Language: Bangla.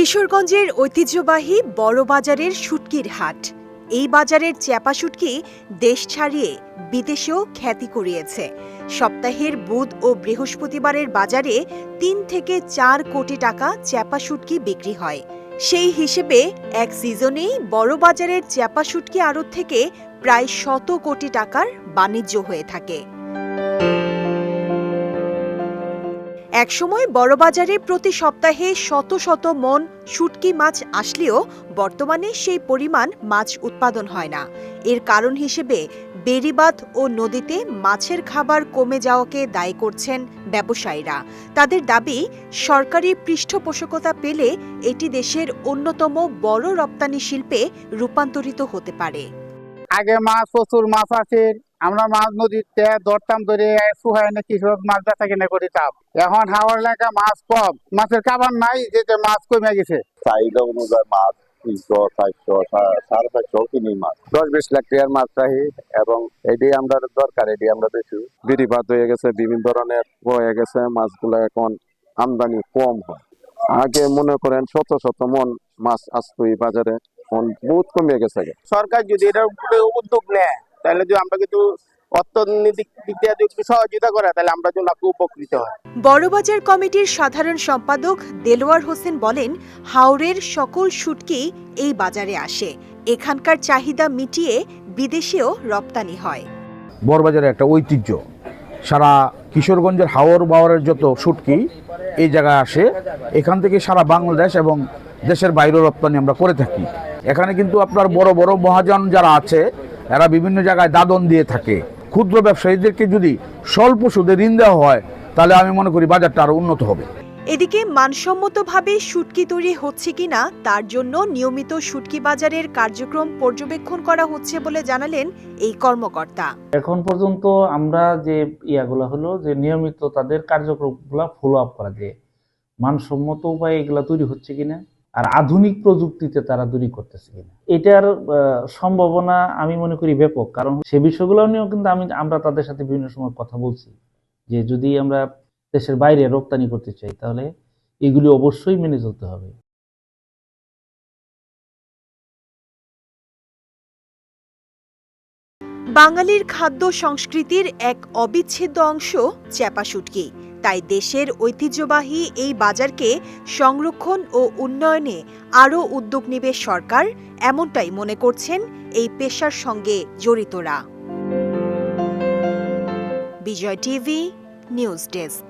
কিশোরগঞ্জের ঐতিহ্যবাহী বড় বাজারের শুটকির হাট। এই বাজারের চ্যাপা শুটকি দেশ ছাড়িয়ে বিদেশেও খ্যাতি কুড়িয়েছে। সপ্তাহের বুধ ও বৃহস্পতিবারের বাজারে তিন থেকে চার কোটি টাকা চ্যাপা শুটকি বিক্রি হয়। সেই হিসেবে এক সিজনেই বড় বাজারের চ্যাপা শুটকি আড়ত থেকে প্রায় শত কোটি টাকার বাণিজ্য হয়ে থাকে। একসময় বড়বাজারে প্রতি সপ্তাহে শত শত মন শুটকি মাছ আসলেও বর্তমানে সেই পরিমাণ মাছ উৎপাদন হয় না। এর কারণ হিসেবে বেড়িবাঁধ ও নদীতে মাছের খাবার কমে যাওয়াকে দায়ী করছেন ব্যবসায়ীরা। তাদের দাবি, সরকারি পৃষ্ঠপোষকতা পেলে এটি দেশের অন্যতম বড় রপ্তানি শিল্পে রূপান্তরিত হতে পারে। আগে মাছ, প্রচুর মাছ আছে। আমরা মাছ নদীতে ধরতাম ধরে সুহায় না কৃষক মাছ বেচা কিনে করিতাম এখন হাওয়ার এলাকা মাছ কম। মাছের খাবার নাই যেতে মাছ কমে গেছে। চাহিদা অনুযায়ী মাছ তিনশো চারশো সাড়ে চারশো কিনি মাছ। দশ বিশ লাখ টাকার মাছ চাই এবং এটি আমরা দরকার এটি আমরা বেশি। বিরিভাত হয়ে গেছে বিভিন্ন ধরনের হয়ে গেছে মাছগুলো এখন আমদানি কম হয়। আগে মনে করেন শত শত মন মাছ আসতো এই বাজারে এখন বহুত কমে গেছে। সরকার যদি এটা উদ্যোগ নেয় তাহলে যদি আমরা কিন্তু অর্থনৈতিক দিক দিয়ে যদি সহযোগিতা করে তাহলে আমরা জন্য উপকৃত হয়। বড়বাজার কমিটির সাধারণ সম্পাদক দেলোয়ার হোসেন বলেন হাওরের সকল শুটকি এই বাজারে আসে। এখানকার চাহিদা মিটিয়ে বিদেশেও রপ্তানি হয়। বড়বাজারের একটা ঐতিহ্য। সারা কিশোরগঞ্জের হাওর বাওয়ারের যত শুটকি এই জায়গায় আসে। এখান থেকে সারা বাংলাদেশ এবং দেশের বাইরেও রপ্তানি আমরা করে থাকি। এখানে কিন্তু আপনার বড় বড় মহাজন যারা আছে এরা বিভিন্ন জায়গায় দাদন দিয়ে থাকে। ক্ষুদ্র ব্যবসায়ীদেরকে যদি স্বল্প সুদে ঋণ দেওয়া হয় তাহলে আমি মনে করি বাজারটা আরও উন্নত হবে। এদিকে মানসম্মতভাবে শুটকি তৈরি হচ্ছে কিনা তার জন্য নিয়মিত শুটকি বাজারের কার্যক্রম পর্যবেক্ষণ করা হচ্ছে বলে জানালেন এই কর্মকর্তা। এখন পর্যন্ত আমরা যে ইয়াগুলো হলো যে নিয়মিত তাদের কার্যক্রমগুলো ফলো আপ করা যায় মানসম্মত উপায়ে এগুলা তৈরি হচ্ছে কিনা আর আধুনিক প্রযুক্তিতে তারা তৈরি করতেছে কিনা। এটার সম্ভাবনা আমি মনে করি ব্যাপক। কারণ সে বিষয়গুলো নিয়েও কিন্তু আমি, আমরা তাদের সাথে বিভিন্ন সময় কথা বলছি। যে যদি আমরা দেশের বাইরে রপ্তানি করতে চাই, তাহলে এগুলি অবশ্যই মেনে চলতে হবে। বাঙালির খাদ্য সংস্কৃতির এক অবিচ্ছেদ্য অংশ চ্যাপা শুটকি। তাই দেশের ঐতিহ্যবাহী এই বাজারকে সংরক্ষণ ও উন্নয়নে আরও উদ্যোগ নেবে সরকার, এমনটাই মনে করছেন এই পেশার সঙ্গে জড়িতরা। Bijoy TV, news desk.